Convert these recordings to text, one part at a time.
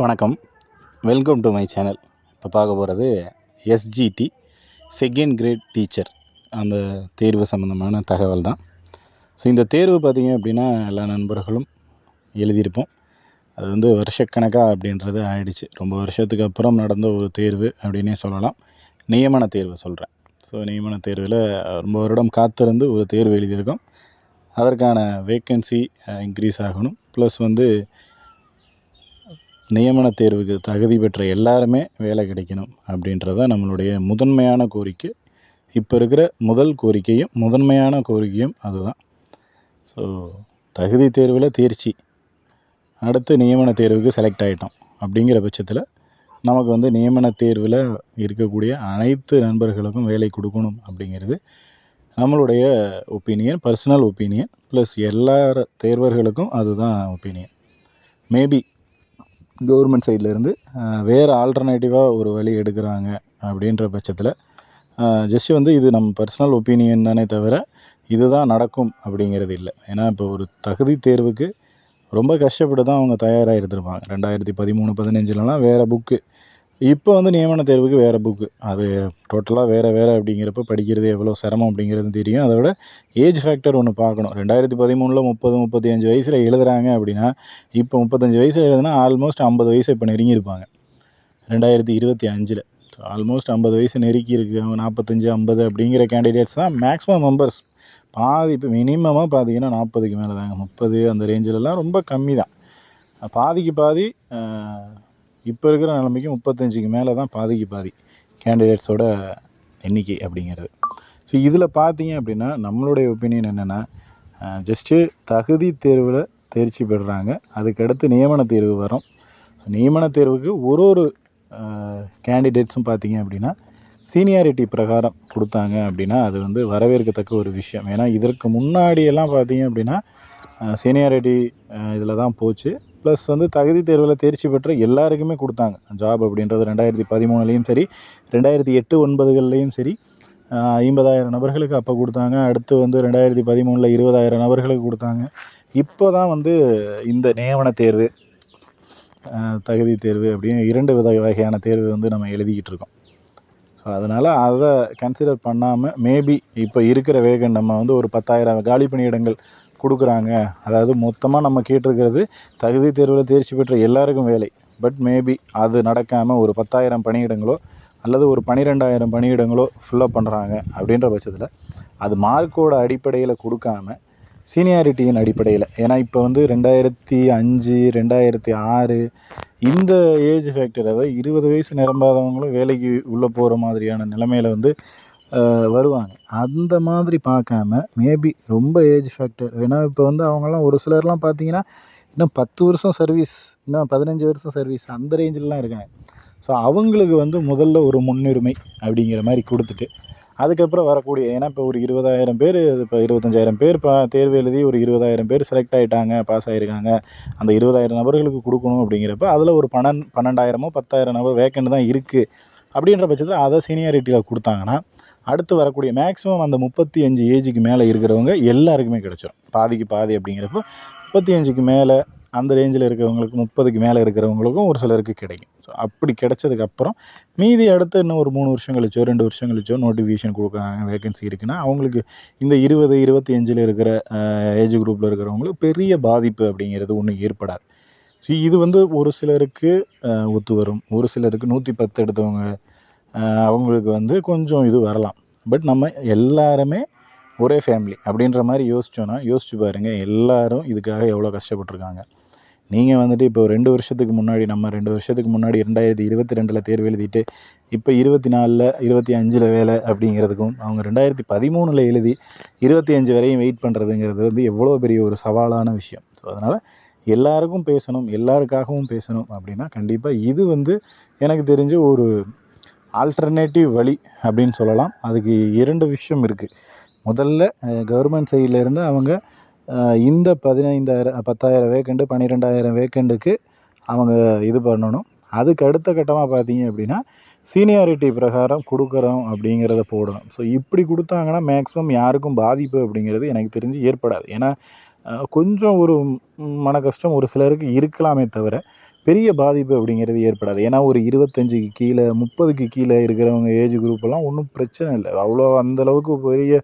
வணக்கம். Welcome to my channel இப்போ பார்க்க போகிறது எஸ்ஜிடி செகண்ட் கிரேட் டீச்சர் அந்த தேர்வு சம்மந்தமான தகவல் தான். ஸோ இந்த தேர்வு பார்த்திங்க அப்படின்னா எல்லா நண்பர்களும் எழுதியிருப்போம். அது வந்து வருஷக்கணக்காக அப்படின்றது ஆயிடுச்சு. ரொம்ப வருஷத்துக்கு அப்புறம் நடந்த ஒரு தேர்வு அப்படின்னே சொல்லலாம். நியமன தேர்வு சொல்கிறேன் ஸோ நியமன தேர்வில் ரொம்ப வருடம் காத்திருந்து ஒரு தேர்வு எழுதியிருக்கோம். அதற்கான வேக்கன்சி இன்க்ரீஸ் ஆகணும். ப்ளஸ் வந்து நியமன தேர்வுக்கு தகுதி பெற்ற எல்லாருமே வேலை கிடைக்கணும் அப்படின்றத நம்மளுடைய முதன்மையான கோரிக்கை. இப்போ இருக்கிற முதல் கோரிக்கையும் முதன்மையான கோரிக்கையும் அதுதான். ஸோ தகுதி தேர்வில் தேர்ச்சி. அடுத்து நியமன தேர்வுக்கு செலக்ட் ஆகிட்டோம் அப்படிங்கிற பட்சத்தில் நமக்கு வந்து நியமன தேர்வில் இருக்கக்கூடிய அனைத்து நண்பர்களுக்கும் வேலை கொடுக்கணும் அப்படிங்கிறது நம்மளுடைய ஒப்பீனியன் பர்சனல் ஒப்பீனியன் ப்ளஸ் எல்லா தேர்வர்களுக்கும் அதுதான் ஒப்பீனியன் மேபி கவர்மெண்ட் சைட்லேருந்து வேறு ஆல்டர்னேட்டிவாக ஒரு வழி எடுக்கிறாங்க அப்படின்ற பட்சத்தில் ஜஸ்ட் வந்து இது நம்ம பர்சனல் ஒப்பீனியன் தானே தவிர இதுதான் நடக்கும் அப்படிங்கிறது இல்லை. ஏன்னா இப்போ ஒரு தகுதி தேர்வுக்கு ரொம்ப கஷ்டப்பட்டு தான் அவங்க தயாராக இருந்திருப்பாங்க. ரெண்டாயிரத்தி பதிமூணு பதினஞ்சுலலாம் வேறு புக்கு இப்போ வந்து நியமன தேர்வுக்கு வேறு புக்கு அது டோட்டலாக வேறு வேறு அப்படிங்கிறப்ப படிக்கிறது எவ்வளோ சிரமம் அப்படிங்கிறது தெரியும். அதை விட ஏஜ் ஃபேக்டர் ஒன்று பார்க்கணும். ரெண்டாயிரத்தி பதிமூணில் முப்பது முப்பத்தி அஞ்சு வயசில் எழுதுறாங்க அப்படின்னா இப்போ முப்பத்தஞ்சு வயசில் எழுதுனா ஆல்மோஸ்ட் ஐம்பது வயசு இப்போ நெருங்கியிருப்பாங்க. ரெண்டாயிரத்தி இருபத்தி அஞ்சில். ஸோ ஆல்மோஸ்ட் ஐம்பது வயசு நெருக்கி இருக்குது அவங்க நாற்பத்தஞ்சு ஐம்பது அப்படிங்கிற கேண்டிடேட்ஸ் தான் மேக்ஸிமம் மெம்பர்ஸ் பாதி இப்போ மினிமமாக பார்த்தீங்கன்னா நாற்பதுக்கு மேலே தாங்க முப்பது அந்த ரேஞ்சிலலாம் ரொம்ப கம்மி தான் பாதிக்கு பாதி இப்போ இருக்கிற நிலைமைக்கு முப்பத்தஞ்சுக்கு மேலே தான் பாதிக்கு பாதி கேண்டிடேட்ஸோட எண்ணிக்கை அப்படிங்கிறது. ஸோ இதில் பார்த்தீங்க அப்படின்னா நம்மளுடைய ஒப்பீனியன் என்னென்னா ஜஸ்ட்டு தகுதி தேர்வில் தேர்ச்சி பெறுறாங்க. அதுக்கடுத்து நியமன தேர்வு வரும். நியமன தேர்வுக்கு ஒரு ஒரு கேண்டிடேட்ஸும் பார்த்தீங்க அப்படின்னா சீனியாரிட்டி பிரகாரம் கொடுத்தாங்க அப்படின்னா அது வந்து வரவேற்கத்தக்க ஒரு விஷயம். ஏன்னா இதற்கு முன்னாடியெல்லாம் பார்த்தீங்க அப்படின்னா சீனியாரிட்டி இதில் தான் போச்சு. ப்ளஸ் வந்து தகுதி தேர்வில் தேர்ச்சி பெற்ற எல்லாருக்குமே கொடுத்தாங்க. ஜாப் அப்படின்றது ரெண்டாயிரத்தி பதிமூணுலேயும் சரி ரெண்டாயிரத்தி எட்டு ஒன்பதுகள்லேயும் சரி ஐம்பதாயிரம் நபர்களுக்கு அப்போ கொடுத்தாங்க. அடுத்து வந்து ரெண்டாயிரத்தி பதிமூணில் இருபதாயிரம் நபர்களுக்கு கொடுத்தாங்க. இப்போ தான் வந்து இந்த நியமன தேர்வு தகுதி தேர்வு அப்படின்னு இரண்டு வித வகையான தேர்வு வந்து நம்ம எழுதிக்கிட்டு இருக்கோம். ஸோ அதனால் அதை கன்சிடர் பண்ணாமல் மேபி இப்போ இருக்கிற வேகன் நம்ம வந்து ஒரு பத்தாயிரம் காலி பணியிடங்கள் கொடுக்குறாங்க. அதாவது மொத்தமாக நம்ம கேட்டிருக்கிறது தகுதி தேர்வில் தேர்ச்சி பெற்ற எல்லாருக்கும் வேலை. பட் மேபி அது நடக்காமல் ஒரு பத்தாயிரம் பணியிடங்களோ அல்லது ஒரு பன்னிரெண்டாயிரம் பணியிடங்களோ ஃபில்லப் பண்ணுறாங்க அப்படின்ற பட்சத்தில் அது மார்க்கோட அடிப்படையில் கொடுக்காம சீனியாரிட்டியின் அடிப்படையில். ஏன்னா இப்போ வந்து ரெண்டாயிரத்தி அஞ்சு ரெண்டாயிரத்தி ஆறு இந்த ஏஜ் ஃபேக்டர் அதாவது இருபது வயசு நிரம்பாதவங்களும் வேலைக்கு உள்ளே போகிற மாதிரியான நிலைமையில் வந்து வருவாங்க. அந்த மாதிரி பார்க்காம மேபி ரொம்ப ஏஜ் ஃபேக்டர் ஏன்னா இப்போ வந்து அவங்கெல்லாம் ஒரு சிலர்லாம் பார்த்தீங்கன்னா இன்னும் பத்து வருஷம் சர்வீஸ் இன்னும் பதினஞ்சு வருஷம் சர்வீஸ் அந்த ரேஞ்சிலலாம் இருக்காங்க. ஸோ அவங்களுக்கு வந்து முதல்ல ஒரு முன்னுரிமை அப்படிங்கிற மாதிரி கொடுத்துட்டு அதுக்கப்புறம் வரக்கூடிய ஏன்னா இப்போ ஒரு இருபதாயிரம் பேர் இப்போ இருபத்தஞ்சாயிரம் பேர் இப்போ தேர்வு எழுதி ஒரு இருபதாயிரம் பேர் செலக்ட் ஆகிட்டாங்க பாஸ் ஆகிருக்காங்க அந்த இருபதாயிரம் நபர்களுக்கு கொடுக்கணும் அப்படிங்கிறப்ப அதில் ஒரு பன்னெண்டு பன்னெண்டாயிரமோ பத்தாயிரம் நபர் வேக்கண்ட் தான் இருக்குது அப்படின்ற பட்சத்தில் அதை சீனியாரிட்டியில் கொடுத்தாங்கன்னா அடுத்து வரக்கூடிய மேக்ஸிமம் அந்த முப்பத்தி அஞ்சு ஏஜுக்கு மேலே இருக்கிறவங்க எல்லாருக்குமே கிடச்சிரும். பாதிக்கு பாதி அப்படிங்கிறப்போ முப்பத்தி அஞ்சுக்கு மேலே அந்த ரேஞ்சில் இருக்கிறவங்களுக்கு முப்பதுக்கு மேலே இருக்கிறவங்களுக்கும் ஒரு சிலருக்கு கிடைக்கும். ஸோ அப்படி கிடைச்சதுக்கப்புறம் மீதி அடுத்து இன்னும் ஒரு மூணு வருஷம் கழிச்சோ ரெண்டு வருஷம் கழிச்சோ நோட்டிஃபிகேஷன் கொடுக்குறாங்க வேகன்சி இருக்குன்னா அவங்களுக்கு இந்த இருபது இருபத்தி அஞ்சில் இருக்கிற ஏஜ் குரூப்பில் இருக்கிறவங்களுக்கு பெரிய பாதிப்பு அப்படிங்கிறது ஒன்றும் ஏற்படாது. ஸோ இது வந்து ஒரு சிலருக்கு ஒத்து வரும். ஒரு சிலருக்கு நூற்றி பத்து எடுத்தவங்க அவங்களுக்கு வந்து கொஞ்சம் இது வரலாம். பட் நம்ம எல்லாருமே ஒரே ஃபேமிலி அப்படின்ற மாதிரி யோசித்தோன்னா யோசிச்சு பாருங்கள் எல்லோரும் இதுக்காக எவ்வளோ கஷ்டப்பட்டுருக்காங்க. நீங்கள் வந்துட்டு இப்போ ரெண்டு வருஷத்துக்கு முன்னாடி நம்ம ரெண்டு வருஷத்துக்கு முன்னாடி ரெண்டாயிரத்தி இருபத்தி ரெண்டில் தேர்வு எழுதிட்டு இப்போ இருபத்தி நாலில் இருபத்தி அஞ்சில் வேலை அப்படிங்கிறதுக்கும் அவங்க ரெண்டாயிரத்தி பதிமூணில் எழுதி இருபத்தி அஞ்சு வரையும் வெயிட் பண்ணுறதுங்கிறது வந்து எவ்வளோ பெரிய ஒரு சவாலான விஷயம். ஸோ அதனால் எல்லாருக்கும் பேசணும் எல்லாருக்காகவும் பேசணும் அப்படின்னா கண்டிப்பாக இது வந்து எனக்கு தெரிஞ்சு ஒரு ஆல்டர்னேட்டிவ் வழி அப்படின்னு சொல்லலாம். அதுக்கு இரண்டு விஷயம் இருக்குது முதல்ல கவர்மெண்ட் சைட்லேருந்து அவங்க இந்த பதினைந்தாயிரம் பத்தாயிரம் வேக்கண்டு பன்னிரெண்டாயிரம் வேக்கண்டுக்கு அவங்க இது பண்ணணும். அதுக்கு அடுத்த கட்டமாக பார்த்தீங்க அப்படின்னா சீனியாரிட்டி பிரகாரம் கொடுக்குறோம் அப்படிங்கிறத போடணும். ஸோ இப்படி கொடுத்தாங்கன்னா மேக்ஸிமம் யாருக்கும் பாதிப்பு அப்படிங்கிறது எனக்கு தெரிஞ்சு ஏற்படாது. ஏன்னா கொஞ்சம் ஒரு மன கஷ்டம் ஒரு சிலருக்கு இருக்கலாமே தவிர பெரிய பாதிப்பு அப்படிங்கிறது ஏற்படாது. ஏன்னா ஒரு இருபத்தஞ்சுக்கு கீழே முப்பதுக்கு கீழே இருக்கிறவங்க ஏஜ் குரூப்பெல்லாம் ஒன்றும் பிரச்சனை இல்லை. அவ்வளோ அந்தளவுக்கு பெரிய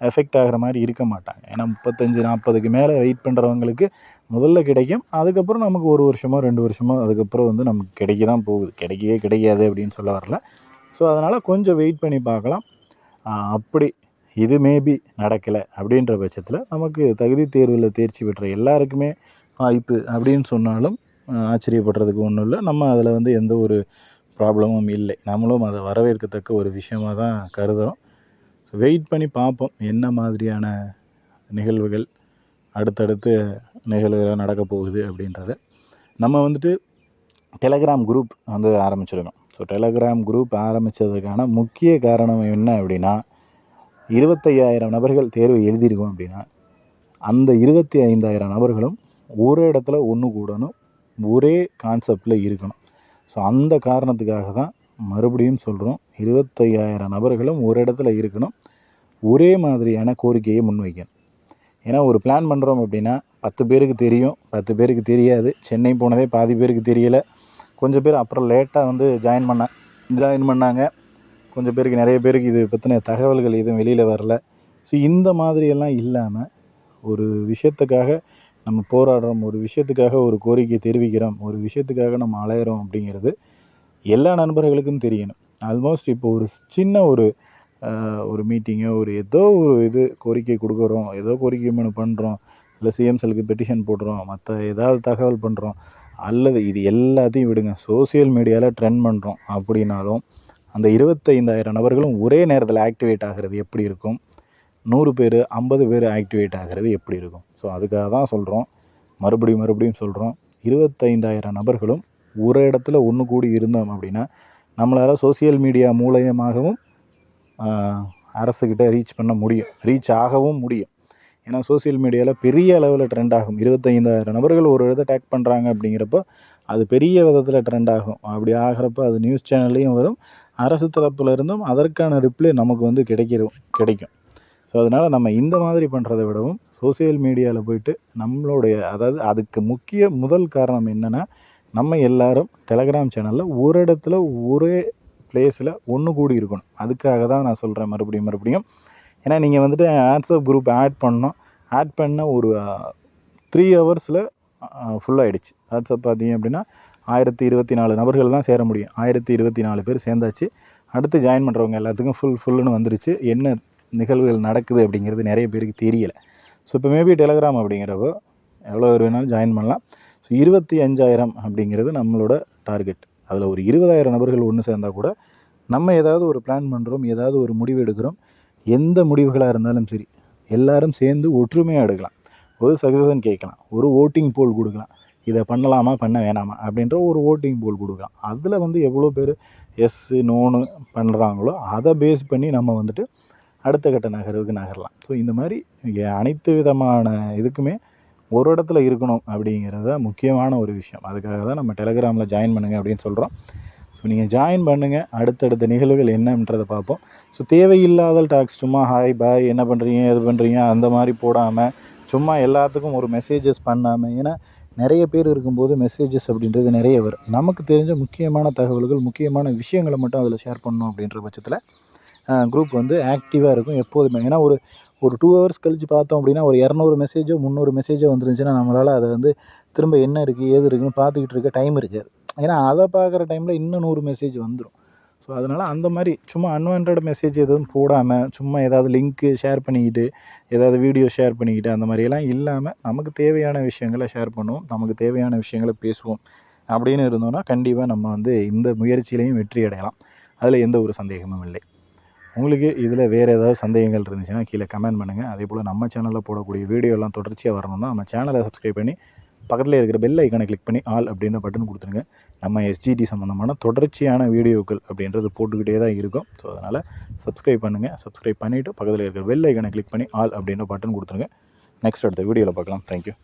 எஃபெக்ட் ஆகிற மாதிரி இருக்க மாட்டாங்க. ஏன்னா முப்பத்தஞ்சு நாற்பதுக்கு மேலே வெயிட் பண்ணுறவங்களுக்கு முதல்ல கிடைக்கும். அதுக்கப்புறம் நமக்கு ஒரு வருஷமோ ரெண்டு வருஷமோ அதுக்கப்புறம் வந்து நமக்கு கிடைக்க தான் போகுது. கிடைக்கவே கிடைக்காது அப்படின்னு சொல்ல வரல. ஸோ அதனால் கொஞ்சம் வெயிட் பண்ணி பார்க்கலாம். அப்படி இது மேபி நடக்கலை அப்படின்ற பட்சத்தில் நமக்கு தகுதி தேர்வில் தேர்ச்சி பெற்ற எல்லாருக்குமே வாய்ப்பு அப்படின்னு சொன்னாலும் ஆச்சரியப்படுறதுக்கு ஒன்றும் இல்லை. நம்ம அதில் வந்து எந்த ஒரு ப்ராப்ளமும் இல்லை. நம்மளும் அதை வரவேற்கத்தக்க ஒரு விஷயமாக தான் கருதுகிறோம் ஸோ வெயிட் பண்ணி பார்ப்போம் என்ன மாதிரியான நிகழ்வுகள் அடுத்தடுத்து நிகழ்வுகள் நடக்க போகுது அப்படின்றத. நம்ம வந்துட்டு டெலகிராம் குரூப் வந்து ஆரம்பிச்சிருக்கோம். ஸோ டெலகிராம் குரூப் ஆரம்பித்ததுக்கான முக்கிய காரணம் என்ன அப்படின்னா இருபத்தையாயிரம் நபர்கள் தேர்வு எழுதியிருக்கோம் அப்படின்னா அந்த இருபத்தி ஐந்தாயிரம் நபர்களும் ஒரு இடத்துல ஒன்று கூடணும் ஒரே கான்செப்டில் இருக்கணும். ஸோ அந்த காரணத்துக்காக தான் மறுபடியும் சொல்கிறோம் இருபத்தையாயிரம் நபர்களும் ஒரு இடத்துல இருக்கணும் ஒரே மாதிரியான கோரிக்கையை முன்வைக்கணும். ஏன்னா ஒரு பிளான் பண்ணுறோம் அப்படின்னா பத்து பேருக்கு தெரியும் பத்து பேருக்கு தெரியாது. சென்னை போனதே பாதி பேருக்கு தெரியலை. கொஞ்சம் பேர் அப்புறம் லேட்டாக வந்து ஜாயின் பண்ண ஜாயின் பண்ணாங்க. கொஞ்சம் பேருக்கு நிறைய பேருக்கு இது பற்றின தகவல்கள் எதுவும் வெளியில் வரல. ஸோ இந்த மாதிரியெல்லாம் இல்லாமல் ஒரு விஷயத்துக்காக நம்ம போராடுறோம் ஒரு விஷயத்துக்காக ஒரு கோரிக்கை தெரிவிக்கிறோம் ஒரு விஷயத்துக்காக நம்ம அலையிறோம் அப்படிங்கிறது எல்லா நண்பர்களுக்கும் தெரியணும். ஆல்மோஸ்ட் இப்போ ஒரு சின்ன ஒரு ஒரு மீட்டிங்கோ ஒரு ஏதோ ஒரு இது கோரிக்கை கொடுக்குறோம் ஏதோ கோரிக்கை மனு பண்ணுறோம் இல்லை சிஎம் செலுக்கு பெட்டிஷன் போடுறோம் மற்ற ஏதாவது தகவல் பண்ணுறோம் அல்லது இது எல்லாத்தையும் விடுங்க. சோசியல் மீடியாவில் ட்ரெண்ட் பண்ணுறோம் அப்படின்னாலும் அந்த இருபத்தைந்தாயிரம் நபர்களும் ஒரே நேரத்தில் ஆக்டிவேட் ஆகிறது எப்படி இருக்கும்? நூறு பேர் ஐம்பது பேர் ஆக்டிவேட் ஆகிறது எப்படி இருக்கும்? ஸோ அதுக்காக தான் சொல்கிறோம் மறுபடியும் மறுபடியும் சொல்கிறோம் இருபத்தைந்தாயிரம் நபர்களும் ஒரு இடத்துல ஒன்று கூடி இருந்தோம் அப்படின்னா நம்மளால் சோசியல் மீடியா மூலயமாகவும் அரசுக்கிட்ட ரீச் பண்ண முடியும். ரீச் ஆகவும் முடியும். ஏன்னா சோசியல் மீடியாவில் பெரிய அளவில் ட்ரெண்ட் ஆகும். இருபத்தைந்தாயிரம் நபர்கள் ஒரு இடத்த டேக் பண்ணுறாங்க அப்படிங்கிறப்போ அது பெரிய விதத்தில் ட்ரெண்ட் ஆகும். அப்படி ஆகிறப்ப அது நியூஸ் சேனல்லையும் வரும். அரசு தரப்பில் இருந்தும் அதற்கான ரிப்ளை நமக்கு வந்து கிடைக்கிறோம் கிடைக்கும். ஸோ அதனால் நம்ம இந்த மாதிரி பண்ணுறத விடவும் சோசியல் மீடியாவில் போயிட்டு நம்மளுடைய அதாவது அதுக்கு முக்கிய முதல் காரணம் என்னென்னா நம்ம எல்லாரும் டெலகிராம் சேனலில் ஒரு இடத்துல ஒரே ப்ளேஸில் ஒன்று கூடி இருக்கணும். அதுக்காக தான் நான் சொல்கிறேன் மறுபடியும் மறுபடியும். ஏன்னா நீங்கள் வந்துட்டு வாட்ஸ்அப் குரூப் ஆட் பண்ணோம். ஆட் பண்ண ஒரு த்ரீ ஹவர்ஸில் ஃபுல்லாகிடுச்சு வாட்ஸ்அப் பார்த்தீங்க அப்படின்னா ஆயிரத்தி இருபத்தி நாலு நபர்கள் தான் சேர முடியும். ஆயிரத்தி இருபத்தி நாலு பேர் சேர்ந்தாச்சு. அடுத்து ஜாயின் பண்ணுறவங்க எல்லாத்துக்கும் ஃபுல் ஃபுல்லுன்னு வந்துருச்சு. என்ன நிகழ்வுகள் நடக்குது அப்படிங்கிறது நிறைய பேருக்கு தெரியலை. ஸோ இப்போ மேபி டெலகிராம் அப்படிங்கிறப்போ எவ்வளோ பேர் வேணாலும் ஜாயின் பண்ணலாம். ஸோ இருபத்தி அஞ்சாயிரம் அப்படிங்கிறது நம்மளோட டார்கெட் அதில் ஒரு இருபதாயிரம் நபர்கள் ஒன்று சேர்ந்தால் கூட நம்ம ஏதாவது ஒரு பிளான் பண்ணுறோம் ஏதாவது ஒரு முடிவு எடுக்கிறோம். எந்த முடிவுகளாக இருந்தாலும் சரி எல்லாரும் சேர்ந்து ஒற்றுமையாக எடுக்கலாம். ஒரு சஜஷன் கேட்கலாம் ஒரு ஓட்டிங் போல் கொடுக்கலாம். இதை பண்ணலாமா பண்ண வேணாமா அப்படின்ற ஒரு ஓட்டிங் போல் கொடுக்கலாம். அதில் வந்து எவ்வளோ பேர் எஸ்ஸு நோனு பண்ணுறாங்களோ அதை பேஸ் பண்ணி நம்ம வந்துட்டு அடுத்த கட்ட நகர்வுக்கு நகரலாம். ஸோ இந்த மாதிரி அனைத்து விதமான இதுக்குமே ஒரு இடத்துல இருக்கணும் அப்படிங்கிறது தான் முக்கியமான ஒரு விஷயம். அதுக்காக தான் நம்ம டெலகிராமில் ஜாயின் பண்ணுங்கள் அப்படின்னு சொல்கிறோம் ஸோ நீங்கள் ஜாயின் பண்ணுங்கள் அடுத்தடுத்த நிகழ்வுகள் என்னன்றதை பார்ப்போம். ஸோ தேவையில்லாத டாக்ஸ் சும்மா ஹாய் பாய் என்ன பண்ணுறீங்க எது பண்ணுறீங்க அந்த மாதிரி போடாமல் சும்மா எல்லாத்துக்கும் ஒரு மெசேஜஸ் பண்ணாமல் ஏன்னா நிறைய பேர் இருக்கும்போது மெசேஜஸ் அப்படின்றது நிறைய வரும். நமக்கு தெரிஞ்ச முக்கியமான தகவல்கள் முக்கியமான விஷயங்களை மட்டும் அதில் ஷேர் பண்ணணும் அப்படின்ற பட்சத்தில் குரூப் வந்து ஆக்டிவாக இருக்கும் எப்போதுமே. ஏன்னா ஒரு ஒரு டூ ஹவர்ஸ் கழித்து பார்த்தோம் அப்படின்னா ஒரு இரநூறு மெசேஜோ முந்நூறு மெசேஜோ வந்துருந்துச்சுன்னா நம்மளால் அதை வந்து திரும்ப என்ன இருக்குது ஏது இருக்குதுன்னு பார்த்துக்கிட்டு இருக்க டைம் இருக்காது. ஏன்னா அதை பார்க்குற டைமில் இன்னும் நூறு மெசேஜ் வந்துடும் ஸோ அதனால் அந்த மாதிரி சும்மா அன்வான்ட் மெசேஜ் எதுவும் போடாமல் சும்மா ஏதாவது லிங்க்கு ஷேர் பண்ணிக்கிட்டு ஏதாவது வீடியோ ஷேர் பண்ணிக்கிட்டு அந்த மாதிரியெல்லாம் இல்லாமல் நமக்கு தேவையான விஷயங்களை ஷேர் பண்ணுவோம் நமக்கு தேவையான விஷயங்களை பேசுவோம் அப்படின்னு இருந்தோம்னா கண்டிப்பாக நம்ம வந்து இந்த முயற்சியிலையும் வெற்றி அடையலாம். அதில் எந்த ஒரு சந்தேகமும் இல்லை. உங்களுக்கு இதில் வேறு ஏதாவது சந்தேகங்கள் இருந்துச்சுன்னா கீழே கமெண்ட் பண்ணுங்கள் அதே போல் நம்ம சேனலில் போடக்கூடிய வீடியோலாம் தொடர்ச்சியாக வரணும்னா நம்ம சேனலை சப்ஸ்கிரைப் பண்ணி பக்கத்தில் இருக்கிற பெல் ஐக்கனை கிளிக் பண்ணி ஆல் அப்படின்ற பட்டன் கொடுத்துருங்க. நம்ம எஸ்ஜிடி சம்மந்தமான தொடர்ச்சியான வீடியோக்கள் அப்படின்றது போட்டுக்கிட்டே தான் இருக்கும். ஸோ அதனால் சப்ஸ்கிரைப் பண்ணுங்கள் சப்ஸ்கிரைப் பண்ணிவிட்டு பக்கத்தில் இருக்கிற பெல் ஐக்கனை கிளிக் பண்ணி ஆல் அப்படின்ற பட்டன் கொடுத்துருங்க. நெக்ஸ்ட் அடுத்த வீடியோவில் பார்க்கலாம். தேங்க்யூ